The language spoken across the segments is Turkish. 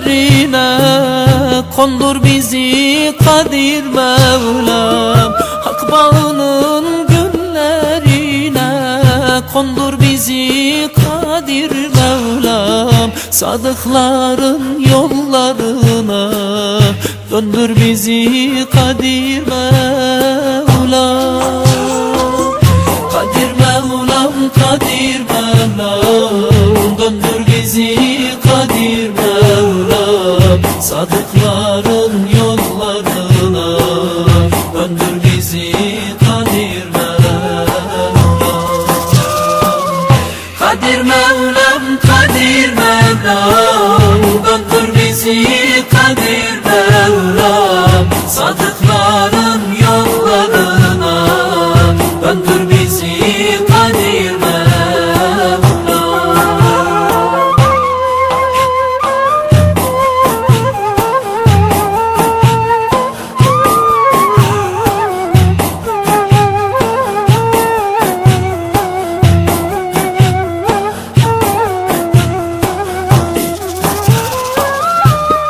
gönlerine Kondur bizi Kadir Mevlam. Hak bağının günlerine Kondur bizi Kadir Mevlam. Sadıkların yollarına Döndür bizi Kadir Mevlam Sadıkların yollarına Döndür bizi Kadir Mevlam Kadir Mevlam, Kadir Mevlam Döndür bizi Kadir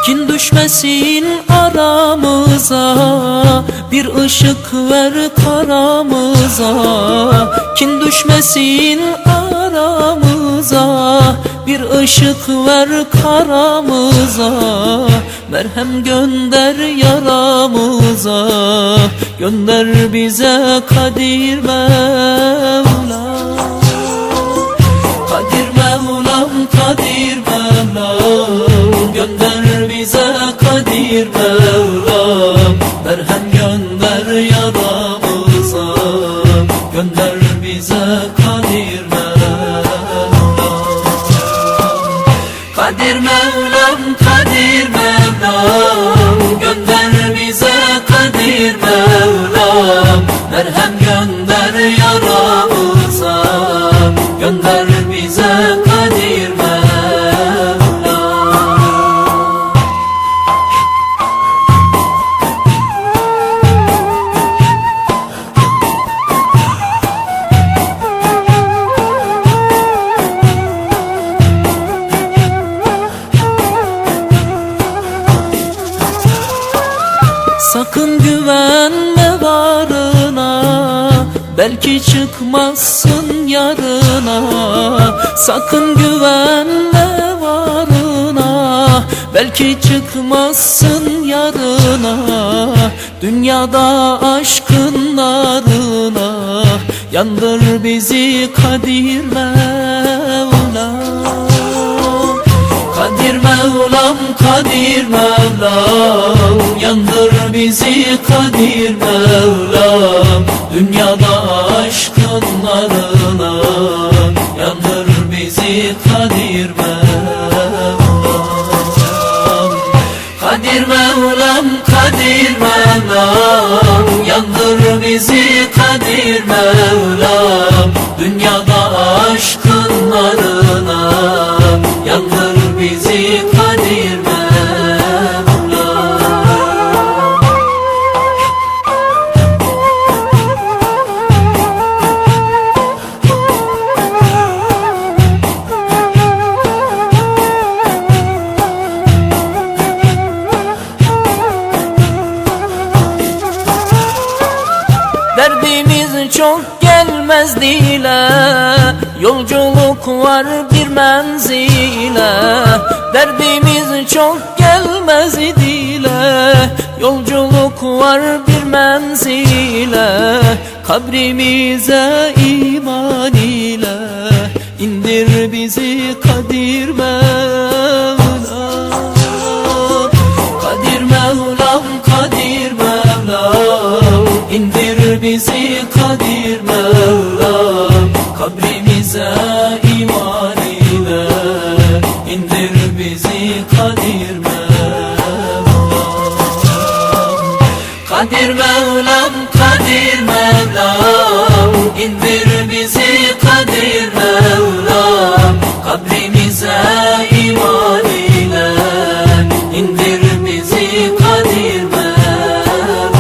Kin düşmesin aramıza Bir ışık ver karamıza Kin düşmesin aramıza Bir ışık ver karamıza Merhem gönder yaramıza Gönder bize Kadir Mevla Gönder bize güvenme varına Belki çıkmazsın yarına. Sakın güvenme varına Belki çıkmazsın yarına. Dünyada aşkın narına Yandır bizi Kadir Kadir Mevlam Yandır bizi Kadir Mevlam. Dünyada aşkın narına Yandır bizi Kadir Mevlam. Kadir Mevlam, Kadir Mevlam Yandır bizi Kadir Mevlam. Dünyada aşkın narına Yandır bizi Kadir gelmez dile Yolculuk var bir menzile. Derdimiz çok gelmez dile Yolculuk var bir menzile. Kabrimize iman ile indir bizi Kadir Mevla Kadir Mevlam, Kadir Mevlam. İndir bizi Kadir Mevlam. Kabrimize iman ile indir bizi Kadir Mevlam.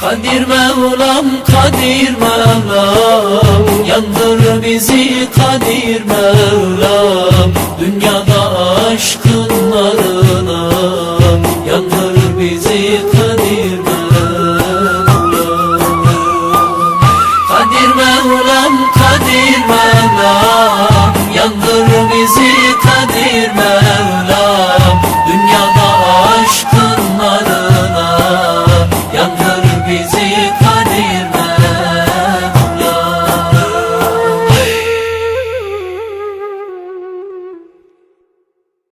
Kadir Mevlam, Kadir Mevlam. Yandır bizi Kadir Mevlam